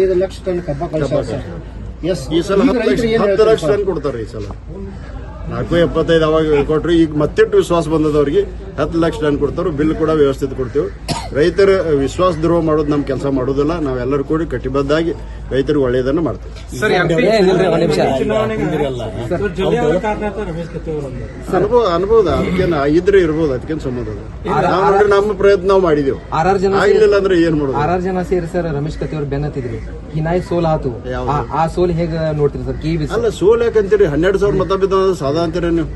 ಐದು ಲಕ್ಷ ಟನ್ ಕಬ್ಬ ಕಳಿಸ್ತಾರೆ ಎಸ್ ಈ ಸಲ ಹತ್ತು ಲಕ್ಷ ಹತ್ತು ಲಕ್ಷ ಟನ್ ಕೊಡ್ತಾರೆ ಈ ಸಲ. ನಾಲ್ಕು ಎಪ್ಪತ್ತೈದು ಅವಾಗ ಕೊಟ್ರು ಈಗ ಮತ್ತಿಟ್ಟು ವಿಶ್ವಾಸ ಬಂದದವ್ರಿಗೆ ಹತ್ತು ಲಕ್ಷ ಟನ್ ಕೊಡ್ತಾರೆ ಬಿಲ್ ಕೂಡ ವ್ಯವಸ್ಥಿತ ಕೊಡ್ತೀವಿ. ರೈತರ ವಿಶ್ವಾಸ ದ್ರೋಹ ಮಾಡೋದು ನಮ್ಮ ಕೆಲಸ ಮಾಡೋದಿಲ್ಲ. ನಾವೆಲ್ಲರೂ ಕೂಡಿ ಕಟಿಬದ್ಧಾಗಿ ರೈತರಿಗೆ ಒಳ್ಳೆಯದನ್ನು ಮಾಡ್ತೀವಿ. ಅನುಭವ ಅನುಭವದ ಅದಕ್ಕೇನು ಇದ್ರೆ ಇರ್ಬೋದು ಅದಕ್ಕೇನು ಸಂಬಂಧ ನಾವು ನೋಡ್ರಿ ನಮ್ಮ ಪ್ರಯತ್ನ ನಾವು ಮಾಡಿದೆವು. ಆರಾರು ಆರ್ ಜನ ಆಗ್ಲಿಲ್ಲ ಅಂದ್ರೆ ಏನ್ ಮಾಡೋದು? ಆರ್ ಆರ್ ಜನ ಸೇರಿ ಸರ್ ರಮೇಶ್ ಕತ್ತಿ ಅವ್ರು ಬೆನ್ನತ್ತಿದ್ರು ಹಿನಾಯಿ ಸೋಲ್ ಆತು? ಆ- ಆ ಸೋಲ್ ಹೇಗ ನೋಡ್ತೀರಿ ಸರ್ ಕಿವಿ ಅಲ್ಲ ಸೋಲ್ ಯಾಕಂತೀರಿ? ಹನ್ನೆರಡು ಸಾವಿರ ಮತ ಬಿದ್ದ ಸಾದಾ ಅಂತೀರ ನೀವು.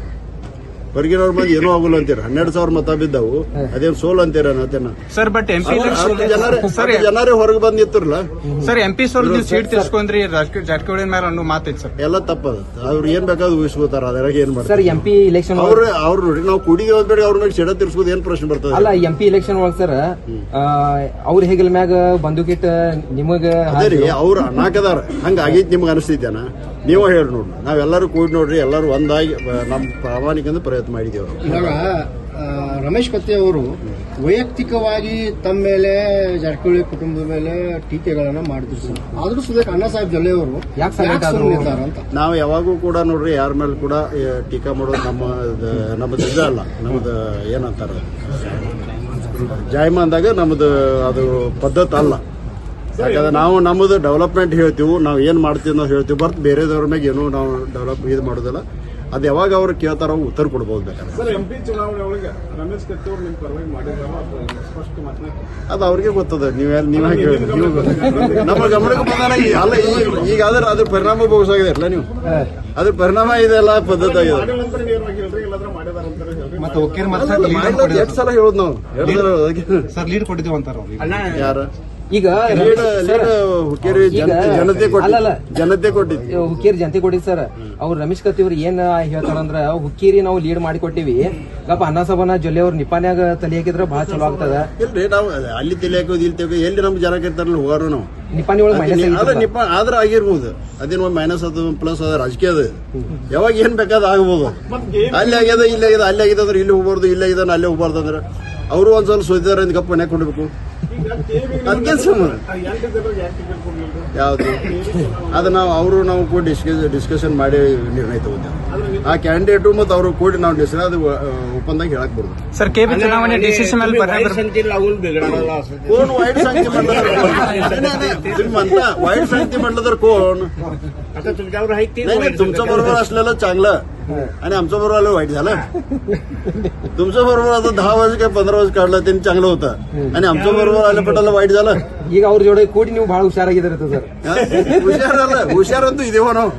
ಹೊರಗಿನವ್ರ ಮಂದಿ ಏನೂ ಆಗೋಲ್ಲ ಅಂತೀರ? ಹನ್ನೆರಡು ಸಾವಿರ ಮತ ಬಿದ್ದಾವು. ಅದೇನ್ ಸೋಲ್ ಅಂತೀರ ಅನ್ನತೇನ ಸರ್ ಬಟ್ ಎಂಪಿ ಜನರೇ ಜನರೇ ಹೊರಗೆ ಬಂದ್ ನಿಂತಿರಲ್ಲ ಸರ್ ಎಂಪಿ ಸೋಲ್ ನೀವು ಸೀಟ್ ತಿಳ್ಸ್ಕೊಂಡ್ರಿ ಜಾರಕಿಹೊಳಿ ಮೇಲೆ ಅನ್ನೋ ಮಾತೈತಿ ಸರ್. ಎಲ್ಲ ತಪ್ಪದ. ಅವ್ರು ಏನ್ ಬೇಕಾದ್ರು ಊಹಿಸ್ಕೋತಾರ ಅದ್ರಾಗ ಏನ್ ಸರ್ ಮಾಡ್ತಾರೆ ಎಂಪಿ ಇಲೆಕ್ಷನ್ ಅವ್ರ ಅವ್ರು ನೋಡಿ ನಾವು ಕುಡಿಗೆ ಹೋದ್ಬೇಡಿ ಅವ್ರ ಮೇಲೆ ಸೆಡ ತಿರ್ಸ್ಕೋದು ಏನ್ ಪ್ರಶ್ನೆ ಬರ್ತದೆ? ಅಲ್ಲ ಎಂ ಪಿ ಇಲೆಕ್ಷನ್ ಒಳಗ್ ಸರ್ ಅವ್ರ ಹೆಗಲ್ ಮ್ಯಾಗ ಬಂದೂಕಿಟ್ ನಿಮಗ ಅದೇ ರೀ ಅವ್ರು ಅನಾಕದಾರ. ಹಂಗ ಆಗೈತಿ ನಿಮ್ಗೆ ಅನಿಸ್ತಿದ್ದೇನ ನೀವು ಹೇಳಿ ನೋಡ್ರಿ. ನಾವೆಲ್ಲರೂ ಕೂಡಿ ನೋಡ್ರಿ ಎಲ್ಲರೂ ಒಂದಾಗಿ ನಮ್ಮ ಪ್ರಾಮಾಣಿಕ ಪ್ರಯತ್ನ ಮಾಡಿದೇವೆ ಇವಾಗ ರಮೇಶ್ ಕತ್ತಿ ಅವರು ವೈಯಕ್ತಿಕವಾಗಿ ತಮ್ಮ ಮೇಲೆ ಜಾರಕಿಹೊಳಿ ಕುಟುಂಬದ ಮೇಲೆ ಟೀಕೆಗಳನ್ನ ಮಾಡಿದ್ರು ಸರ್. ಆದ್ರೂ ಸುದೇಶ ಅಣ್ಣ ಸಾಹೇಬ್ ಜೊಲ್ಲೆ ಅವರು ಅಂತ? ನಾವು ಯಾವಾಗೂ ಕೂಡ ನೋಡ್ರಿ ಯಾರ ಮೇಲೆ ಕೂಡ ಟೀಕಾ ಮಾಡೋದು ನಮ್ಮ ನಮ್ಮದು ಇದಲ್ಲ ಅಲ್ಲ ನಮ್ಮದು ಏನಂತಾರ? ಜಾಯಮ ಅಂದಾಗ ನಮ್ಮದು ಅದು ಪದ್ಧತಿ ಅಲ್ಲ. ಯಾಕಂದ್ರೆ ನಾವು ನಮ್ಮದು ಡೆವಲಪ್ಮೆಂಟ್ ಹೇಳ್ತೀವಿ ನಾವು ಏನು ಮಾಡ್ತೀವಿ ನಾವು ಹೇಳ್ತೀವಿ ಬರ್ತ್ ಬೇರೆದವ್ರ ಮ್ಯಾಗ ಏನು ನಾವು ಡೆವಲಪ್ ಇದು ಮಾಡೋದಿಲ್ಲ. ಅದು ಯಾವಾಗ ಅವ್ರು ಕೇಳ್ತಾರ ಉತ್ತರ ಕೊಡ್ಬೋದು ಬೇಕಾದ್ರೆ. ಅದು ಅವ್ರಿಗೆ ಗೊತ್ತದ ನೀವ್ ನೀವ್ ನಮ್ಮ ಗಮನಕ್ಕೆ ಬಂದಾನ ಈ- ಅಲ್ಲ ಈಗ ಅದ್ರ ಅದ್ರ ಪರಿಣಾಮ ಬೋಗಿಸಾಗಿದೆ ಅಲ್ಲ ನೀವು? ಅದ್ರ ಪರಿಣಾಮ ಇದೆಲ್ಲ ಪದ್ಧತಿ ಆಗಿದೆ. ಎಷ್ಟ್ ಸಲ ಹೇಳೋದು ನಾವು? ಕೊಟ್ಟಿದ್ದೀವಿ ಅಂತಾರ ಯಾರ? ಈಗ ಜನತೆ ಜನತೆ ಕೊಟ್ಟಿದ್ದು ಹುಕ್ಕೇರಿ ಜನತೆ ಕೊಡಿ ಸರ್. ಅವ್ರು ರಮೇಶ್ ಕತ್ತಿ ಅವ್ರು ಏನ್ ಹೇಳ್ತಾರಂದ್ರ ಹುಕ್ಕೇರಿ ನಾವು ಲೀಡ್ ಮಾಡಿ ಕೊಟ್ಟಿವಿ ಗಪ್ಪ ಅನ್ನ ಸಭಾನ ಜೊಲ್ಲೆ ಅವ್ರ ನಿಪಾನ್ಯಾಗ ತಲೆ ಹಾಕಿದ್ರೆ ಬಹಳ ಚಲೋ ಆಗ್ತದ. ಇಲ್ರಿ ನಾವು ಅಲ್ಲಿ ತಿಳಿಯಾಕೋದು ಇಲ್ಲಿ ತಿಳಿಯೋದು ಎಲ್ಲಿ ನಮ್ಗೆ ಜನ ಕರ್ತಾರಲ್ಲ ಹೋಗಾರು ನಾವು. ನಿಪಾನಿ ಒಳಗ್ ಆದ್ರೆ ಆಗಿರ್ಬೋದು. ಅದೇನು ಮೈನಸ್ ಅದು ಪ್ಲಸ್ ಅದ ರಾಜಕೀಯ ಅದ. ಯಾವಾಗ ಏನ್ ಬೇಕಾದ ಆಗ್ಬೋದು. ಅಲ್ಲಿ ಆಗ್ಯದ ಇಲ್ಲಿ ಆಗ್ಯದ ಅಲ್ಲಿ ಆಗಿದೆ ಅಂದ್ರೆ ಇಲ್ಲಿ ಹೋಗ್ಬಾರ್ದು ಇಲ್ಲಿ ಆಗಿದೆ ಅಲ್ಲೇ ಹೋಗ್ಬಾರ್ದು ಅಂದ್ರೆ ಅವರು ಒಂದ್ಸಲ ಸೋತಿದಾರೆ ಗಪ್ಪ ಮನೆ ಕೊಡ್ಬೇಕು. ಅದಕ್ಕೆ ಯಾವುದು? ಅದು ನಾವು ಅವರು ನಾವು ಕೂಡ ಡಿಸ್ಕಸ್ ಡಿಸ್ಕಷನ್ ಮಾಡಿ ನಿರ್ಣಯ ತಗೊಂಡೇವೆ ಆ ಕ್ಯಾಂಡಿಡೇಟು ಮತ್ತು ಅವರು ಕೂಡಿ ನಾವು ಡಿಸ್ಕಸ್ ಅದು ಒಪ್ಪಂದಾಗ ಹೇಳಕ್ ಬರೋದು. ಸರ್ ಕೆ ಚುನಾವಣೆ ಡಿಸಿಷನ್ ಅಲ್ಲಿ ಬರಲ್ಲ ಕೋನ್ ವೈಡ್ ಸಂಖ್ಯೆ ಮಂಡಲ ಕೋನ್ ಅಂತ ಸಂಖ್ಯೆ ಮಂಡಲದ್ರ ಕೋನ್ आता तुमच्यावर आहे नाही नाही तुमच्या बरोबर असलेलं चांगलं. आणि आमच्या बरोबर आलं वाईट झालं. तुमच्या बरोबर आता दहा वर्ष काय पंधरा वर्ष काढलं त्यांनी चांगलं होतं. आणि आमच्या बरोबर आलं पटाला वाईट झालं. ಈಗ ಅವ್ರ ಜೋಡಿ ಕೂಡಿ ನೀವು ಬಹಳ ಹುಷಾರಾಗಿದ್ದೀರ ಸರ್? ಹುಷಾರಲ್ಲ ಹುಷಾರಂತೂ ಇದೇವೋ ನಾವು.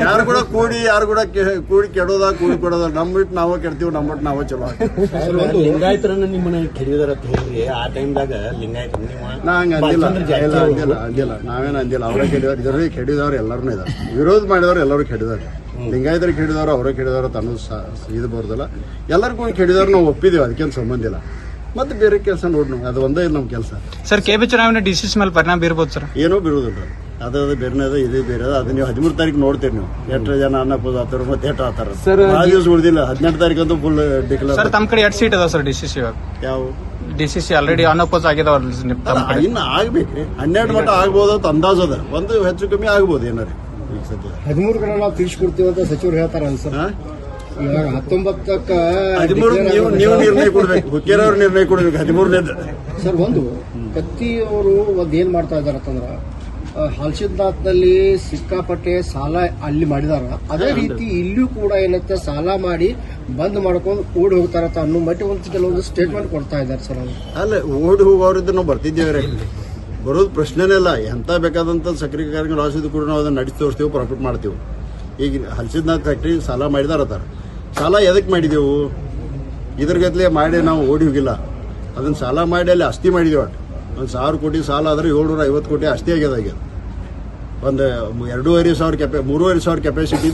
ಯಾರು ಕೂಡ ಕೂಡಿ ಯಾರು ಕೂಡ ಕೆ- ಕೂಡಿ ಕೆಡೋದ ಕೂಡಿ ಕೊಡೋದ ನಮ್ಮ ಬಿಟ್ಟು ನಾವೇ ಕೆಡ್ತೀವಿ ನಮ್ಮ ಬಿಟ್ಟು ನಾವೇ ಚಲೋ ಲಿಂಗಾಯತರ ಲಿಂಗಾಯತರನ್ನ ನಿಮ್ಮನ್ನ ಕೆಡಿದಾರ ಅಂತ ಹೇಳ್ರಿ ಆ ಟೈಮ್ದಾಗ ಲಿಂಗಾಯತ ನಿಮ್ಮ ನಾ ಹಂಗ ಅಂದಿಲ್ಲ ಇಲ್ಲ, ಅಂದಿಲ್ಲ ಅಂದಿಲ್ಲ ನಾವೇನು ಅಂದಿಲ್ಲ ಅವರೇ ಕೆಡಿದವ್ರು ಇದರಲ್ಲಿ ಕೆಡಿದವ್ರು ಎಲ್ಲರೂ ಇದಾರೆ. ವಿರೋಧ ಮಾಡಿದವ್ರು ಎಲ್ಲರೂ ಕೆಡಿದಾರೆ. ಲಿಂಗಾಯತರು ಕೆಡಿದವರು ಅವರೇ ಕೆಡಿದವರು ತನ್ನ ಇದು ಬರೋದಿಲ್ಲ. ಎಲ್ಲರಿಗೂ ಕೆಡಿದವ್ರು ನಾವು ಒಪ್ಪಿದೀವಿ ಅದಕ್ಕೇನು ಸಂಬಂಧ ಇಲ್ಲ. ಮತ್ತೆ ಬೇರೆ ಕೆಲಸ ನೋಡಿ ನಾವು ಅದು ಒಂದೇ ನಮ್ಮ ಕೆಲಸ. ಸರ್ ಕೆಪಿ ಚುನಾವಣೆ ಡಿಸಿಸ್ ಮೇಲೆ ಪರಿಣಾಮ ಬೀರ್ಬೋದು ಸರ್. ಏನೂ ಬಿರುವುದಿಲ್ಲ ಅದು ಅದು ಬೇರೆ ಅದ ಇದು ಬೇರೆ ಅದ ನೀವು ಹದಿಮೂರು ತಾರೀಕು ನೋಡ್ತೀರಿ ನೀವು. ಎಷ್ಟು ಜನ ಅನ್ನಪೋದು ಆತಾರ ಮತ್ತೆ ಎಷ್ಟು ಆತಾರ ಸರ್ ಆ ದಿವಸ ಉಳಿದಿಲ್ಲ ಹದಿನೆಂಟು ತಾರೀಕು ಅಂತೂ ಫುಲ್ ಡಿಕ್ಲೇರ್ ಸರ್ ತಮ್ಮ ಕಡೆ ಎರಡು ಸೀಟ್ ಅದಾವ ಸರ್ ಡಿಸಿಸಿ ಸಿ ಯಾವ? ಡಿಸಿಸಿ ಆಲ್ರೆಡಿ ಅನ್ಅಪೋಸ್ ಆಗಿದಾವ ತಮ್ಮ ಕಡೆ. ಇನ್ನು ಆಗ್ಬೇಕ್ರಿ. ಹನ್ನೆರಡು ಮಟ್ಟ ಆಗ್ಬೋದು ಅಂತ ಅಂದಾಜು ಅದ. ಒಂದು ಹೆಚ್ಚು ಕಮ್ಮಿ ಆಗ್ಬೋದು ಏನಾರ ಈಗ ಸದ್ಯ ಹದಿಮೂರು ಕಡೆ ನಾವು ತಿಳಿಸ್ಕೊಡ್ತೀವಿ ಅಂತ ಸಚಿವರು ಹೇಳ್ತಾರಲ್ಲ ಸರ್. ಹಾ? ಇವಾಗ ಹತ್ತೊಂಬತ್ತಕ್ಕ ಹದಿಮೂರು ನೀವು ನಿರ್ಣಯ ಕೊಡ್ಬೇಕು. ಹುಕ್ಕೇರವ್ರ ನಿರ್ಣಯ ಕೊಡ್ಬೇಕು. ಹದಿಮೂರನೇದ ಸರ್ ಒಂದು ಕತ್ತಿ ಅವರು ಒಂದ್ ಏನ್ ಮಾಡ್ತಾ ಇದಾರೆ ಅಂತಂದ್ರ ಹಲ್ಸಿದ್ನಾಥ್ನಲ್ಲಿ ಸಿಕ್ಕಾಪಟ್ಟೆ ಸಾಲ ಅಲ್ಲಿ ಮಾಡಿದಾರ. ಅದೇ ರೀತಿ ಇಲ್ಲೂ ಕೂಡ ಏನತ್ತೆ ಸಾಲ ಮಾಡಿ ಬಂದ್ ಮಾಡ್ಕೊಂಡು ಓಡಿ ಹೋಗ್ತಾರತ್ತ ಅನ್ನೋ ಮಟ್ಟ ಒಂದು ಕೆಲವೊಂದು ಸ್ಟೇಟ್ಮೆಂಟ್ ಕೊಡ್ತಾ ಇದ್ದಾರೆ ಸರ್ ಅವರು. ಅಲ್ಲ ಓಡಿ ಹೋಗೋರಿದ್ದು ನಾವು ಬರ್ತಿದ್ದೇವೆ ಬರೋದು ಪ್ರಶ್ನೆನೇ ಇಲ್ಲ ಎಂತ ಬೇಕಾದಂತ ಸಕ್ರಿ ಕಾರ್ಯಕ್ರಮ ರಾಸಿದ್ದು ಕೂಡ ನಾವು ಅದನ್ನ ನಡೆಸಿ ತೋರಿಸ್ತೀವಿ ಪ್ರಾಫಿಟ್ ಮಾಡ್ತೀವಿ. ಈಗ ಹಲ್ಸಿದ್ನಾಥ್ ಫ್ಯಾಕ್ಟ್ರಿ ಸಾಲ ಮಾಡಿದಾರತ್ತಾರ ಸಾಲ ಎದಕ್ಕೆ ಮಾಡಿದೆವು? ಇದ್ರ ಗತ್ಲೆ ಮಾಡಿ ನಾವು ಓಡಿ ಹೋಗಿಲ್ಲ. ಅದನ್ನ ಸಾಲ ಮಾಡಿ ಅಲ್ಲಿ ಅಸ್ತಿ ಮಾಡಿದೆವು ಒಟ್ಟು ಒಂದು ಸಾವಿರ ಕೋಟಿ ಸಾಲ ಆದ್ರೆ ಏಳ್ನೂರ ಐವತ್ತು ಕೋಟಿ ಅಸ್ತಿ ಆಗ್ಯದ ಒಂದು ಎರಡೂವರೆ ಸಾವಿರ ಕೆಪೆ, ಮೂರುವರೆ ಸಾವಿರ ಕೆಪಾಸಿಟಿ